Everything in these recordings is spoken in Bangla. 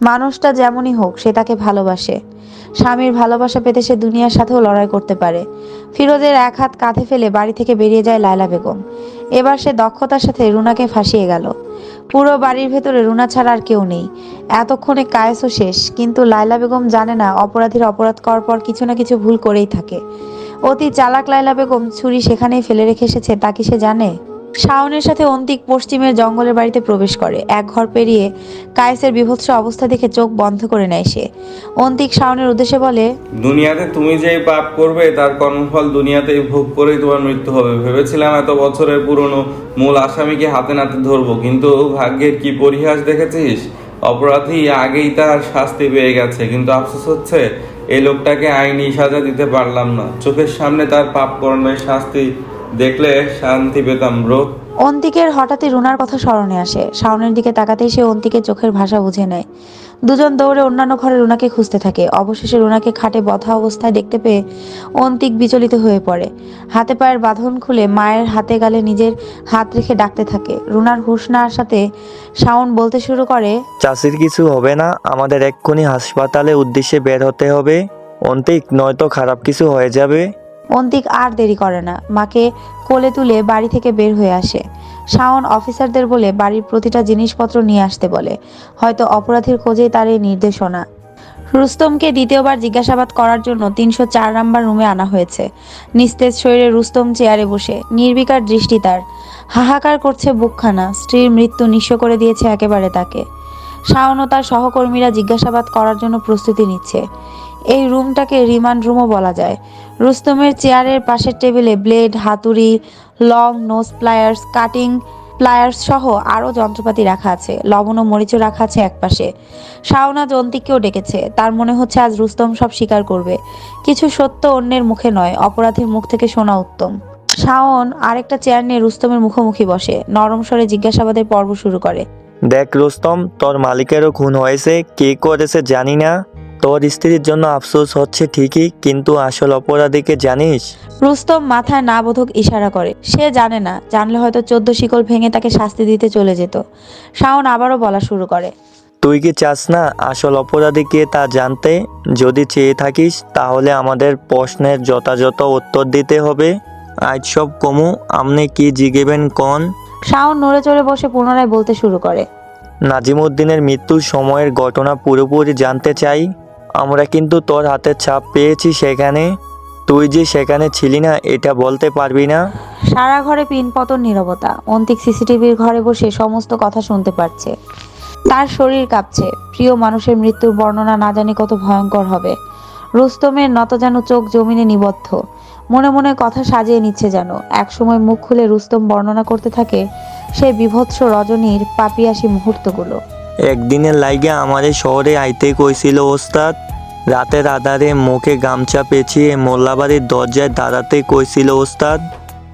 মানুষটা যেমনই হোক, সে তাকে ভালোবাসে। স্বামীর ভালোবাসা পেতে সে দুনিয়ার সাথেও লড়াই করতে পারে। ফিরোজের এক হাত কাঁধে ফেলে বাড়ি থেকে বেরিয়ে যায় লায়লা বেগম। এবার সে দক্ষতার সাথে রুনাকে ফাঁসিয়ে গেল। পুরো বাড়ির ভেতরে রুনা ছাড়া আর কেউ নেই। এতক্ষণে কায়েসও শেষ, কিন্তু লায়লা বেগম জানে না, অপরাধীর অপরাধ করার পর কিছু না কিছু ভুল করেই থাকে। অতি চালাক লায়লা বেগম ছুরি সেখানেই ফেলে রেখে এসেছে, তা কি সে জানে? শাওনের সাথে অন্তিক পশ্চিমের জঙ্গলের বাড়িতে প্রবেশ করে। এক ঘর পেরিয়ে কায়েসের বিভৎস অবস্থা দেখে চোখ বন্ধ করে নেয় সে। অন্তিক শাওনের উদ্দেশ্যে বলে, দুনিয়াতে তুমি যেই পাপ করবে, তার কর্মফল দুনিয়াতেই ভোগ করেই তোমার মৃত্যু হবে। ভেবেছিলাম এত বছরের পুরনো মূল আসামিকে হাতে নাতে ধরবো, কিন্তু ভাগ্যের কি পরিহাস দেখেছিস? অপরাধী আগেই তার শাস্তি পেয়ে গেছে, কিন্তু আফসোস হচ্ছে, এই লোকটাকে আইনি সাজা দিতে পারলাম না। চোখের সামনে তার পাপ কর্মের শাস্তি দেখলে শান্তি পেতাম ব্রো। অন্তিকের হঠাৎই রুনার কথা স্মরণে আসে। শাওনের দিকে তাকাতেই সে অন্তিকের চোখের ভাষা বুঝে নেয়। দুজন দৌড়ে অন্যান্য ঘরে রুনাকে খুঁজতে থাকে। অবশেষে রুনাকে খাটে বধা অবস্থায় দেখতে পেয়ে অন্তিক বিচলিত হয়ে পড়ে। হাতে পায়ের বাঁধন খুলে মায়ের হাতে গালে নিজের হাত রেখে ডাকতে থাকে। রুনার হুঁশ না আসাতে শাওন বলতে শুরু করে চাষির কিছু হবে না আমাদের এক্ষুনি হাসপাতালে উদ্দেশ্যে বের হতে হবে। অন্তিক নয়তো খারাপ কিছু হয়ে যাবে। অন্তিক আর দেরি করে না। মাকে কোলে তুলে বাড়ি থেকে বের হয়ে আসে। শাওন অফিসারদের বলে বাড়ির প্রতিটা জিনিসপত্র নিয়ে আসতে বলে। হয়তো অপরাধীর খোঁজেই তার এই নির্দেশনা। রুস্তমকে দ্বিতীয়বার জিজ্ঞাসাবাদ করার জন্য তিনশো চার নাম্বার রুমে আনা হয়েছে। নিস্তেজ শরীরে রুস্তম চেয়ারে বসে, নির্বিকার দৃষ্টি তার। হাহাকার করছে বুকখানা, স্ত্রীর মৃত্যু নিঃস্ব করে দিয়েছে একেবারে তাকে। শাওন ও তার সহকর্মীরা জিজ্ঞাসাবাদ করার জন্য প্রস্তুতি নিচ্ছে। এই রুমটাকে রিমান্ড রুমও বলা যায়। রুস্তমের চেয়ারের পাশের টেবিলে ব্লেড, হাতুড়ি, long nose pliers, cutting pliers সহ আরও যন্ত্রপাতি রাখা আছে। লবণ ও মরিচও রাখা আছে একপাশে। শাওনা জন্তিকেও ডেকেছে। তার মনে হচ্ছে আজ রুস্তম সব স্বীকার করবে। কিছু সত্য অন্যের মুখে নয়, অপরাধীর মুখ থেকে শোনা উত্তম। শাওন আরেকটা চেয়ার নিয়ে রুস্তমের মুখোমুখি বসে। নরম স্বরে জিজ্ঞাসাবাদের পর্ব শুরু করে। দেখ রুস্তম, তোর মালিকেরও খুন হয়েছে, কে করেছে জানি না। তোর স্ত্রীর জন্য আফসোস হচ্ছে ঠিকই কিন্তু আসল অপরাধীকে জানিস? রুস্তম মাথায় না বোধক ইশারা করে। সে জানে না জানলে হয়তো চোদ্দ শিকল ভেঙে তাকে শাস্তি দিতে চলে যেত। শাওন আবারও বলা শুরু করে। তুই কি চাস না আসল অপরাধী কে তা জানতে? যদি চেয়ে থাকিস তাহলে আমাদের প্রশ্নের যথাযথ উত্তর দিতে হবে। আজ সব কমু আপনি কি জিগেবেন কন? শাওন নড়ে চড়ে বসে পুনরায় বলতে শুরু করে। নাজিমুদ্দিনের মৃত্যুর সময়ের ঘটনা পুরোপুরি জানতে চাই। আমরা কিন্তু তোর হাতের ছাপ পেয়েছি সেখানে। তুই যে সেখানে ছিলি না, এটা বলতে পারবি না? সারা ঘরে পিনপতন নীরবতা। অন্তিক সিসিটিভির ঘরে বসে সমস্ত কথা শুনতে পারছে। তার শরীর কাঁপছে। প্রিয় মানুষের মৃত্যুর বর্ণনা না জানি কত ভয়ঙ্কর হবে। রুস্তমের নত যেন চোখ জমিনে নিবদ্ধ। মনে মনে কথা সাজিয়ে নিচ্ছে যেন। একসময় মুখ খুলে রুস্তম বর্ণনা করতে থাকে সেই বিভৎস রজনীর পাপিয়াসী মুহূর্তগুলো। একদিনের লাইগে আমাদের শহরে আইতে কইছিল, ওস্তাদ, রাতের আধারে মুখে গামছা পেঁচিয়ে মোল্লাবাড়ির দরজায় দাঁড়াতে কইছিল, ওস্তাদ।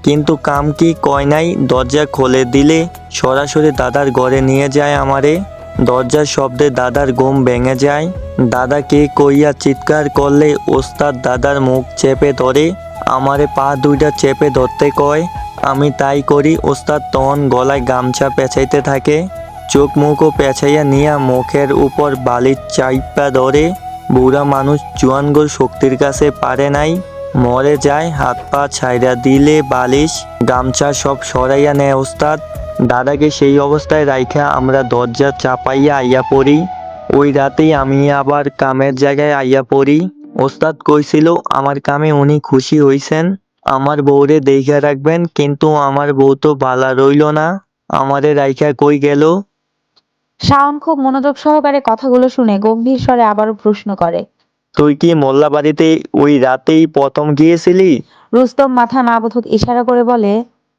কিন্তু কাম কি কয় নাই, দরজা খুলে দিলে সরাসরি দাদার ঘরে নিয়ে যায় আমারে। দরজার শব্দে দাদার ঘুম ভেঙে যায়। দাদাকে কইয়া চিৎকার করলে, ওস্তাদ দাদার মুখ চেপে ধরে, আমারে পা দুইটা চেপে ধরতে কয়। আমি তাই করি, ওস্তাদ তখন গলায় গামছা পেঁচাইতে থাকে। চোখ মুখও পেঁচাইয়া নিয়া মুখের উপর বালির চাইপা ধরে, বুড়া মানুষ জুয়ানগোর শক্তির কাছে পারে নাই, মরে যায়, হাত পা ছাইরা দিলে বালিশ, গামছা সব সরাইয়া নেয় ওস্তাদ। দাদাকে সেই অবস্থায় রাইখা আমরা দরজা চাপাইয়া আইয়া পড়ি। ওই রাতেই আমি আবার কামের জায়গায় আইয়া পড়ি। ওস্তাদ কইছিল, আমার কামে উনি খুশি হইছেন, আমার বউরে দেখা রাখবেন, কিন্তু আমার বউ তো বালা রইল না। আমারে রাইখা কই গেল শাওন খুব মনোযোগ সহকারে কথাগুলো শুনে গম্ভীর স্বরে আবারও প্রশ্ন করে তুই কি মোল্লা বাড়িতে ওই রাতেই প্রথম গিয়েছিলি? রুস্তম মাথা না বোধক ইশারা করে বলে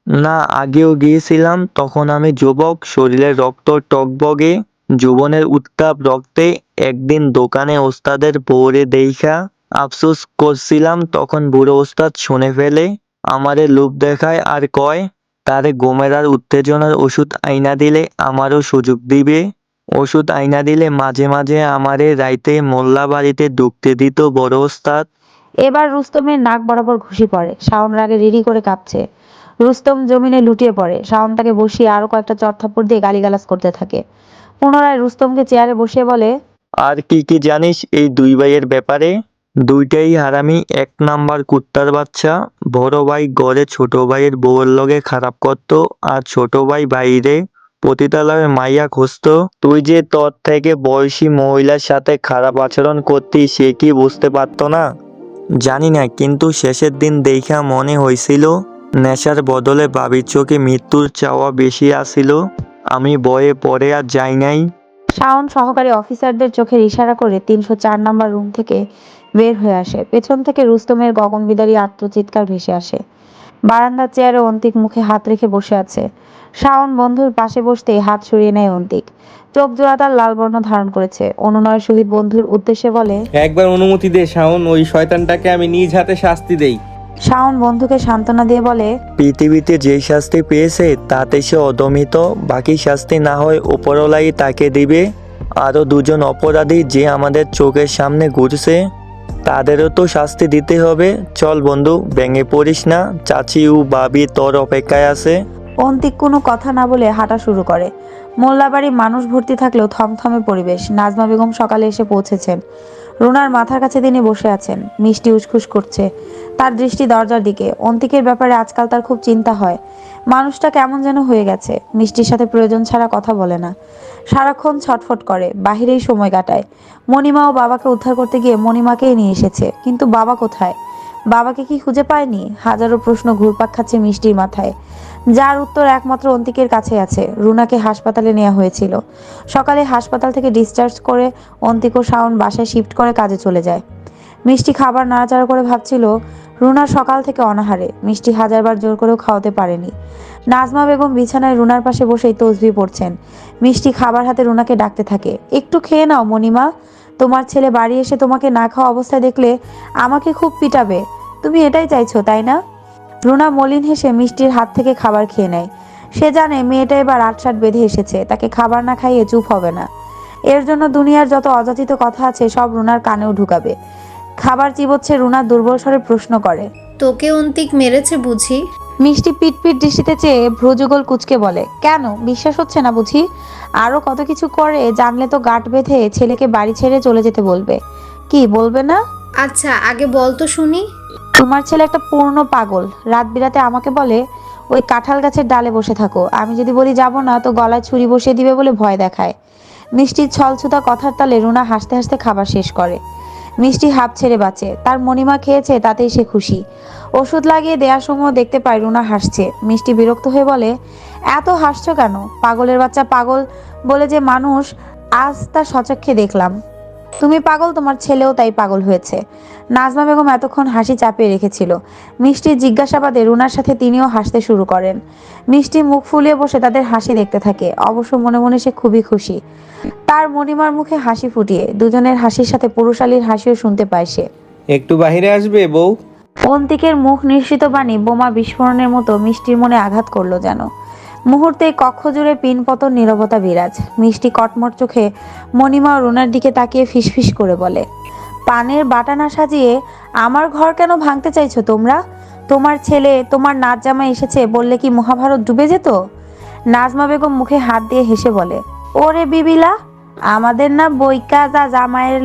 না আগেও গিয়েছিলাম তখন আমি যুবক শরীরে রক্ত টকবগে যৌবনের উত্তাপ রক্তে একদিন দোকানে ওস্তাদের বউরে দেইখা আফসোস করছিলাম তখন বুড়ো ওস্তাদ শুনে ফেলে আমারে লোভ দেখায় আর কয় তারে গোমের আর উত্তেজনার ওষুধ আইনা দিলে আমারও সুযোগ দিবে। ওষুধ আইনা দিলে মাঝে মাঝে আমারে রাইতে মোল্লা বাড়িতে ঢুকতে দিত বড় ওস্তাদ। এবার রুস্তমের নাক বরাবর ঘুষি পড়ে। শাওন রাগে রিরি করে কাঁপছে। রুস্তম জমিনে লুটিয়ে পড়ে। শাওন তাকে বসিয়ে আরও কয়েকটা চড়থাপ্পড় দিয়ে গালিগালাজ করতে থাকে। পুনরায় রুস্তমকে চেয়ারে বসিয়ে বলে আর কি কি জানিস এই দুই ভাইয়ের ব্যাপারে? দুইটাই হারামি। এক নাম্বার কুত্তার বাচ্চা। বড় ভাই গড়ে ছোট ভাইয়ের বউয়ের লগে খারাপ করতো আর ছোট ভাই বাইরে পতিতালয়ে মাইয়া খুঁজতো। তুই যে তোর থেকে বয়সী মহিলার সাথে খারাপ আচরণ করতি সে কি বুঝতে পারতো না? জানি না, কিন্তু শেষের দিন দেখা মনে হয়েছিল নেশার বদলে বাবির চোখে মৃত্যুর চাওয়া বেশি আসিল আমি বয়ে পরে আর যাই নাই। শাওন সহকারী অফিসারদের চোখের ইশারা করে তিনশো চার নম্বর রুম থেকে বের হয়ে আসে। পেছন থেকে রুস্তমের গগনবিদারী আত্মচিৎকার ভেসে আসে। বারান্দার চেয়ারে অন্তিক মুখে হাত রেখে বসে আছে। শাওন বন্ধুর পাশে বসতেই হাত সরিয়ে নেয় অন্তিক। চোখ জোড়া তার লাল বর্ণ ধারণ করেছে। অনুনয়ের সহিত বন্ধুর উদ্দেশ্যে বলে একবার অনুমতি দে শাওন ওই শয়তানটাকে আমি নিজ হাতে শাস্তি দেই। শাওন বন্ধুকে সান্ত্বনা দিয়ে বলে পৃথিবীতে যেই শাস্তি পেয়েছে তাতে সে অদমিত বাকি শাস্তি না হয় উপরলাই তাকে দিবে। আরও দুজন অপরাধী যে আমাদের চোখের সামনে ঘুরছে। তাদেরও তো শাস্তি দিতে হবে। চল বন্ধু, ভেঙে পড়িস না। চাচি ও বাবি তোর অপেক্ষায় আছে। অন্তিক কোনো কথা না বলে হাঁটা শুরু করে। মোল্লাবাড়ি মানুষ ভর্তি থাকলেও থমথমে পরিবেশ। নাজমা বেগম সকালে এসে পৌঁছেছেন রুনার মাথার কাছে তিনি বসে আছেন। মিষ্টি উসখুস করছে। তার দৃষ্টি দরজার দিকে। অন্তিকের ব্যাপারে আজকাল তার খুব চিন্তা হয়। মানুষটা কেমন যেন হয়ে গেছে। মিষ্টির সাথে প্রয়োজন ছাড়া কথা বলে না। সারাক্ষণ ছটফট করে, বাহিরেই সময় কাটায়। মণিমা ও বাবাকে উদ্ধার করতে গিয়ে মণিমাকেই নিয়ে এসেছে। কিন্তু বাবা কোথায়? বাবাকে কি খুঁজে পায়নি? হাজারো প্রশ্ন ঘুরপাক খাচ্ছে মিষ্টির মাথায়। যার উত্তর একমাত্র অন্তিকের কাছে আছে। রুনাকে হাসপাতালে নেওয়া হয়েছিল। সকালে হাসপাতাল থেকে ডিসচার্জ করে অন্তিক ও শাওন বাসায় শিফট করে কাজে চলে যায়। মিষ্টি খাবার নাড়াচাড়া করে ভাবছিল রুনা সকাল থেকে অনাহারে। মিষ্টি হাজারবার জোর করেও খাওয়াতে পারেনি। নাজমা বেগম বিছানায় রুনার পাশে বসেই তসবি পড়ছেন। মিষ্টি খাবার হাতে রুনাকে ডাকতে থাকে। একটু খেয়ে নাও, মণিমা। তোমার ছেলে বাড়ি এসে তোমাকে না খাওয়া অবস্থায় দেখলে আমাকে খুব পিটাবে। তুমি এটাই চাইছো, তাই না? রুনা মলিন হেসে মিষ্টির হাত থেকে খাবার খেয়ে নেয়। সে জানে মেয়েটা এবার আটসাট বেঁধে এসেছে। তাকে খাবার না খাইয়ে চুপ হবে না। এর জন্য দুনিয়ার যত অযাচিত কথা আছে সব রুনার কানেও ঢুকাবে। খাবার চিবোচ্ছে রুনা দুর্বল স্বরে প্রশ্ন করে। তোকে অন্তিক মেরেছে বুঝি? মিষ্টি পিট পিট দৃষ্টিতে চেয়ে ভ্রুযুগল কুচকে বলে কেন? বিশ্বাস হচ্ছে না বুঝি? আরও কত কিছু করে জানলে তো গাঁট বেঁধে ছেলেকে বাড়ি ছেড়ে চলে যেতে বলবে। কি বলবে না? আচ্ছা আগে বল তো শুনি। তোমার ছেলে একটা পূর্ণ পাগল। রাত বিরাতে আমাকে বলে ওই কাঁঠাল গাছের ডালে বসে থাকো। আমি যদি বলি যাব না তো গলায় ছুরি বসিয়ে দিবে বলে ভয় দেখায়। মিষ্টির ছলছুতা কথার তালে রুনা হাসতে হাসতে খাবার শেষ করে। মিষ্টি হাফ ছেড়ে বাঁচে। তার মণিমা খেয়েছে, তাতেই সে খুশি। ওষুধ লাগিয়ে দেওয়ার সময় দেখতে পায় রুনা হাসছে। মিষ্টি বিরক্ত হয়ে বলে, এত হাসছো কেন? পাগলের বাচ্চা পাগল বলে যে মানুষ, আজ তা সচক্ষে দেখলাম। তুমি পাগল তোমার ছেলেও তাই পাগল হয়েছে। নাজমা বেগম এতক্ষণ হাসি চাপিয়ে রেখেছিল। মিষ্টির জিজ্ঞাসাবাদে রুনার সাথে তিনিও হাসতে শুরু করেন। মিষ্টি মুখ ফুলিয়ে বসে তাদের হাসি দেখতে থাকে। অবশ্য মনে মনে সে খুবই খুশি। তার মণিমার মুখে হাসি ফুটিয়ে দুজনের হাসির সাথে পুরুষালীর হাসিও শুনতে পায় সে। একটু বাহিরে আসবে বউ? অন্তিকের মুখ নিঃসৃত বাণী বোমা বিস্ফোরণের মতো মিষ্টির মনে আঘাত করল যেন। মুহূর্তে কক্ষ জুড়ে পিনপতন নীরবতা বিরাজ। মিষ্টি কটমট চোখে মণিমা রুনার দিকে তাকিয়ে ফিসফিস করে বলে, পানের বাটা না সাজিয়ে আমার ঘর কেন ভাঙতে চাইছো তোমরা? তোমার ছেলে, তোমার নাচ জামাই এসেছে, বললে কি মহাভারত ডুবে যেত? নাজমা বেগম মুখে হাত দিয়ে হেসে বলে, ওরে বিবিলা, আমাদের না বইকা যা জামাইয়ের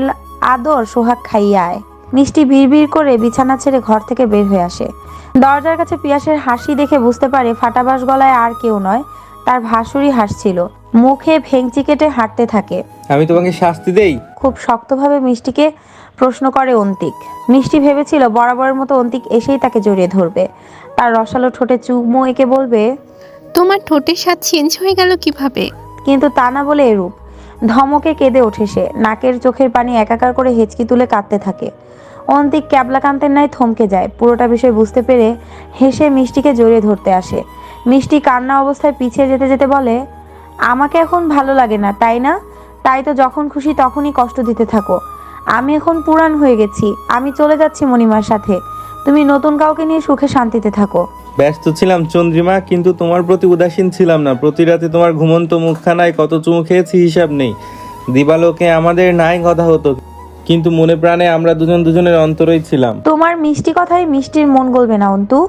আদর সোহাগ খাইয়ায় মিষ্টি বিড়বিড় করে বিছানা ছেড়ে ঘর থেকে বের হয়ে আসে। দরজার কাছে পিয়াসের হাসি দেখে বুঝতে পারে ফাটাবাস গলায় আর কেউ নয় তার ভাসুরি হাসছিল। মুখে ভেংচি কেটে হাঁটতে থাকে। আমি তোমাকে শাস্তি দেই? খুব শক্তভাবে মিষ্টিকে প্রশ্ন করে অন্তিক। মিষ্টি ভেবেছিল বরাবরের মতো অন্তিক এসেই তাকে জড়িয়ে ধরবে। তার রসালো ঠোঁটে চুমু এঁকে বলবে তোমার ঠোঁটের স্বাদ চেঞ্জ হয়ে গেল কীভাবে? কিন্তু তা না বলে এরূপ। ধমকে কেঁদে ওঠে সে। নাকের চোখের পানি একাকার করে হেঁচকি তুলে কাঁদতে থাকে। অন্তিক ক্যাবলাকান্তের ন্যায় থমকে যায়। পুরোটা বিষয় বুঝতে পেরে হেসে মিষ্টিকে জড়িয়ে ধরতে আসে। মিষ্টি কান্না অবস্থায় পিছিয়ে যেতে যেতে বলে, আমাকে এখন ভালো লাগে না, তাই না? তাই তো যখন খুশি তখনই কষ্ট দিতে থাকো। আমি এখন পুরাণ হয়ে গেছি, আমি চলে যাচ্ছি মণিমার সাথে। তুমি নতুন কাউকে নিয়ে সুখে শান্তিতে থাকো। ব্যস্ত ছিলাম চন্দ্রিমা, কিন্তু তোমার প্রতি উদাসীন ছিলাম না। প্রতি রাতে তোমার ঘুমন্ত মুখখানায় কত চুমু খেয়েছি হিসাব নেই। দিবালোকে আমাদের নাই কথা হতো। কিন্তু মনে প্রাণে আমরা দুজন দুজনের অন্তরই ছিলাম। তোমার মিষ্টি কথায় মিষ্টির মন গলবে না অন্তু।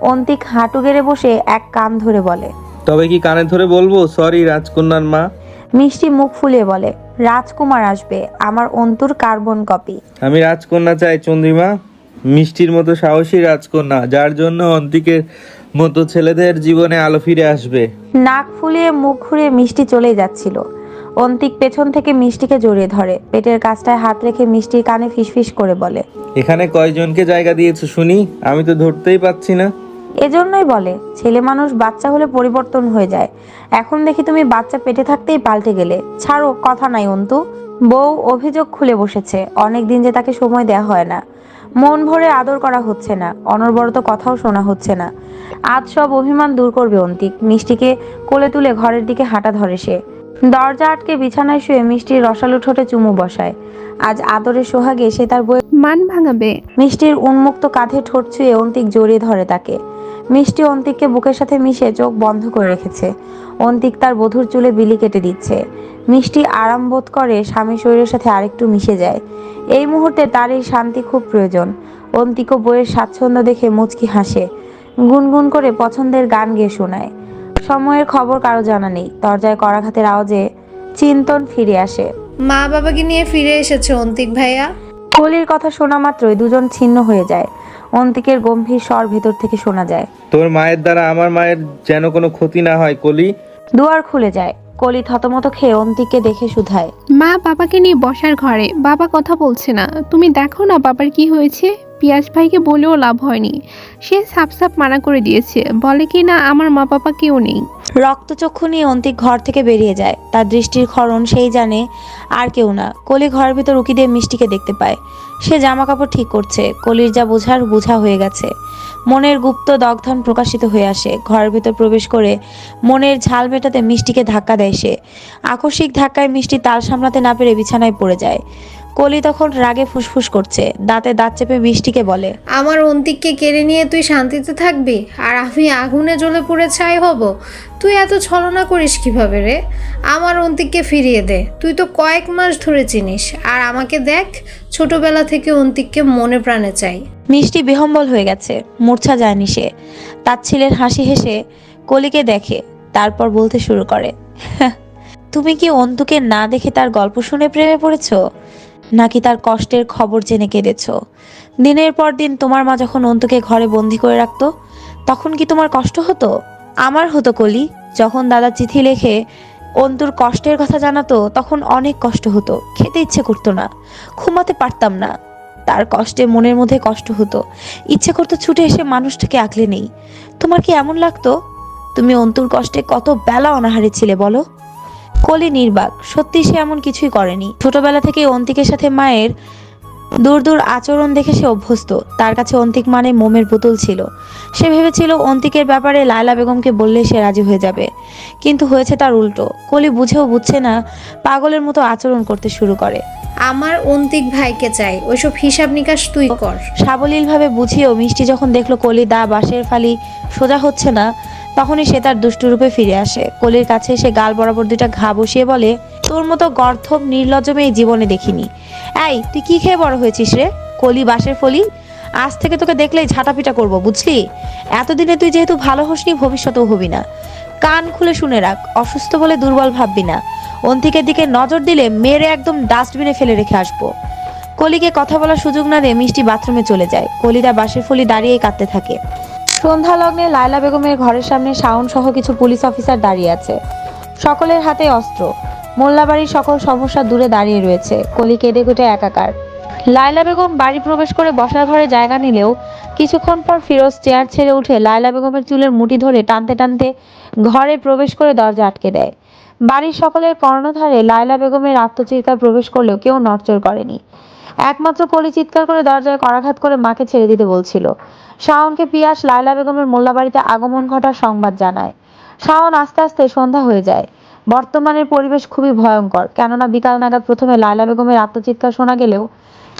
অন্তিক হাঁটু গেড়ে বসে এক কান ধরে বলে। তবে কি কানে ধরে বলব? সরি রাজকন্যার মা। মিষ্টি মুখ ফুলিয়ে বলে রাজকুমার আসবে আমার অন্তুর কার্বন কপি। আমি রাজকন্যা চাই চন্দ্রিমা। মিষ্টির মতো সাহসী রাজকন্যা যার জন্য অন্তিকের মতো ছেলেদের জীবনে আলো ফিরে আসবে। নাক ফুলিয়ে মুখ ঘুরিয়ে মিষ্টি চলেই যাচ্ছিল। অন্তিক পেছন থেকে মিষ্টিকে জড়িয়ে ধরে। পেটের কাছটায় হাত রেখে মিষ্টির কানে ফিসফিস করে বলে। এখানে কয়জনকে জায়গা দিয়েছ শুনি? আমি তো ধরতেই পাচ্ছি না। এজন্যই বলে ছেলে মানুষ বাচ্চা হলে পরিবর্তন হয়ে যায়। এখন দেখি তুমি বাচ্চা পেটে থাকতেই পাল্টে গেলে। ছাড়ো কথা নাই অন্তু। বউ অভিযোগ খুলে বসেছে অনেক দিন যে তাকে সময় দেওয়া হয় না। মন ভরে আদর করা হচ্ছে না অনর্বরত কথাও শোনা হচ্ছে না। আজ সব অভিমান দূর করবে অন্তিক। মিষ্টিকে কোলে তুলে ঘরের দিকে হাঁটা ধরে সে। দরজা আটকে বিছানায় শুয়ে মিষ্টির রসালো ঠোঁটে চুমু বসায়। আজ আদরের সোহাগে সে তার বই মান ভাঙাবে। মিষ্টির উন্মুক্ত কাঁধে ঠোঁট ছুঁয়ে অন্তিক জড়িয়ে ধরে তাকে। মিষ্টি অন্তিককে বুকের সাথে মিশে চোখ বন্ধ করে রেখেছে। অন্তিক তার বধুর চুলে বিলি কেটে দিচ্ছে। মিষ্টি আরাম বোধ করে স্বামী শরীরের সাথে আরেকটু মিশে যায়। এই মুহূর্তে তার এই শান্তি খুব প্রয়োজন। অন্তিকও বইয়ের স্বাচ্ছন্দ্য দেখে মুচকি হাসে। গুনগুন করে পছন্দের গান গেয়ে শোনায়। সময়ের খবর কারও জানা নেই। দরজায় করাঘাতের আওয়াজে চিন্তন ফিরে আসে। মা বাবাকে নিয়ে ফিরে এসেছে অন্তিক ভাইয়া। কলির কথা শোনা মাত্রই দুজন ছিন্ন হয়ে যায়। অন্তিকের গম্ভীর স্বর ভেতর থেকে শোনা যায়। তোর মায়ের দ্বারা আমার মায়ের যেন কোনো ক্ষতি না হয় কলি। দুয়ার খুলে যায়। কলি থতমত খেয়ে অন্তিককে দেখে শুধায়। মা বাবাকে নিয়ে বসার ঘরে। বাবা কথা বলছে না। তুমি দেখো না বাবার কি হয়েছে। পিয়াস ভাইকে বলেও লাভ হয়নি। সে সাপ সাপ মানা করে দিয়েছে। বলে কি না, আমার মা বাবা কেউ নেই। রক্তচক্ষু নিয়ে অন্তিক ঘর থেকে বেরিয়ে যায়। তার দৃষ্টির ক্ষরণ সেই জানে আর কেউ না। কলি ঘরের ভিতর উকি দিয়ে মিষ্টিকে দেখতে পায়। সে জামা কাপড় ঠিক করছে। কলির যা বোঝার বোঝা হয়ে গেছে। মনের গুপ্ত দগ্ধন প্রকাশিত হয়ে আসে। ঘরের ভিতর প্রবেশ করে মনের ঝাল মেটাতে মিষ্টিকে ধাক্কা দেয় সে। আকস্মিক ধাক্কায় মিষ্টি তাল সামলাতে না পেরে বিছানায় পড়ে যায়। কলি তখন রাগে ফুসফুস করছে দাঁতে দাঁত চেপে মিষ্টিকে বলে আমার অন্তিককে কেড়ে নিয়ে তুই শান্তিতে থাকবি? আর আমি আগুনে জ্বলে পুড়ে ছাই হব? তুই এত ছলনা করিস কীভাবে রে? আমার অন্তিককে ফিরিয়ে দে। তুই তো কয়েক মাস ধরে চিনিস। আর আমাকে দেখ ছোটবেলা থেকে অন্তিককে মনে প্রাণে চাই। মিষ্টি বিহম্বল হয়ে গেছে মূর্ছা যায়নি সে। তার ছেলের হাসি হেসে কলিকে দেখে তারপর বলতে শুরু করে তুমি কি অন্তুকে না দেখে তার গল্প শুনে প্রেমে পড়েছো? নাকি তার কষ্টের খবর জেনে কেঁদেছো? দিনের পর দিন তোমার মা যখন অন্তুকে ঘরে বন্দি করে রাখতো, তখন কি তোমার কষ্ট হতো? আমার হতো কলি, যখন দাদা চিঠি লেখে অন্তুর কষ্টের কথা জানাতো, তখন অনেক কষ্ট হতো, খেতে ইচ্ছে করতো না, ঘুমাতে পারতাম না। তার কষ্টে মনের মধ্যে কষ্ট হতো, ইচ্ছে করতো ছুটে এসে মানুষটাকে আঁকলে নেই। তোমার কি এমন লাগতো? তুমি অন্তুর কষ্টে কত বেলা অনাহারে ছিলে বলো? কলি নির্বাক সত্যি সে এমন কিছুই করেনি। ছোটবেলা থেকে অন্তিকের সাথে মায়ের দূর দূর আচরণ দেখে সে অভ্যস্ত। তার কাছে অন্তিক মানে মোমের পুতুল ছিল। সে ভেবেছিল অন্তিকের ব্যাপারে লায়লা বেগমকে বললে সে রাজি হয়ে যাবে। কিন্তু হয়েছে তার উল্টো। কলি বুঝেও বুঝছে না পাগলের মতো আচরণ করতে শুরু করে। আমার অন্তিক ভাইকে চাই ওইসব হিসাব নিকাশ তুই কর। সাবলীলভাবে বুঝিয়েও মিষ্টি যখন দেখল কলি দা বাঁশের ফালি সোজা হচ্ছে না তখনই সে তার দুষ্টুরূপে ফিরে আসে। কলির কাছে সে গাল বরাবর দুইটা ঘা বসিয়ে বলে, তোর মতো গর্থব নির্লজ্জ মেয়ে জীবনে দেখিনি। এই, তুই কি খেয়ে বড় হয়েছিস রে? কলি বাঁশের ফলি? আজ থেকে তোকে দেখলেই ঝাঁটাপিটা করব, বুঝলি? এতদিনে তুই যেহেতু ভালো হসনি, ভবিষ্যতেও হবি না। কান খুলে শুনে রাখ, অসুস্থ বলে দুর্বল ভাববি না। অন্তিকের দিকে নজর দিলে মেরে একদম ডাস্টবিনে ফেলে রেখে আসব। কলিকে কথা বলার সুযোগ না দিয়ে মিষ্টি বাথরুমে চলে যায়। কলিদা বাঁশের ফলি দাঁড়িয়ে কাঁদতে থাকে। সন্ধ্যা লগ্নে লায়লা বেগমের ঘরের সামনে শাওন সহ কিছু পুলিশ অফিসার দাঁড়িয়ে আছে। সকলের হাতে অস্ত্র। মোল্লাবাড়ির সকল সমস্যা দূরে দাঁড়িয়ে রয়েছে। কলি কেঁদে কুটে একাকার। লায়লা বেগম বাড়ি প্রবেশ করে বসার ঘরে জায়গা নিলেও কিছুক্ষণ পর ফিরোজ চেয়ার ছেড়ে উঠে লায়লা বেগমের চুলের মুঠি ধরে টানতে টানতে ঘরে প্রবেশ করে দরজা আটকে দেয়। বাড়ির সকলের কর্ণধারে লায়লা বেগমের আত্মচিৎকার প্রবেশ করলেও কেউ নড়চড় করেনি। একমাত্র কলি চিৎকার করে দরজায় করাঘাত করে মাকে ছেড়ে দিতে বলছিল। শাওনকে পিয়াস লায়লা বেগমের মোল্লাবাড়িতে আগমন ঘটার সংবাদ জানায়। শাওন আস্তে আস্তে সন্ধ্যা হয়ে যায়। বর্তমানের পরিবেশ খুবই ভয়ঙ্কর কেননা বিকাল নাগাদ প্রথমে লায়লা বেগমের আত্মচিৎকার শোনা গেলেও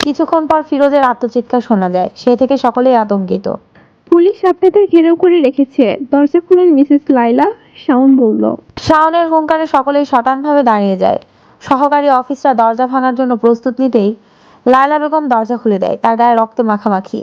কিছুক্ষণ পর ফিরোজের আত্মচিৎকার শোনা যায়। সে থেকে সকলেই আতঙ্কিত। পুলিশ আপনাদের ঘেরাও করে রেখেছে দরজা খুলেন মিসেস লাইলা শাওন বলল। শাওনের হুঙ্কারে সকলেই শটানভাবে দাঁড়িয়ে যায়। সহকারী অফিসরা দরজা ভাঙার জন্য প্রস্তুত নিতেই লায়লা বেগম দরজা খুলে দেয় তার গায়ে রক্তে মাখামাখি।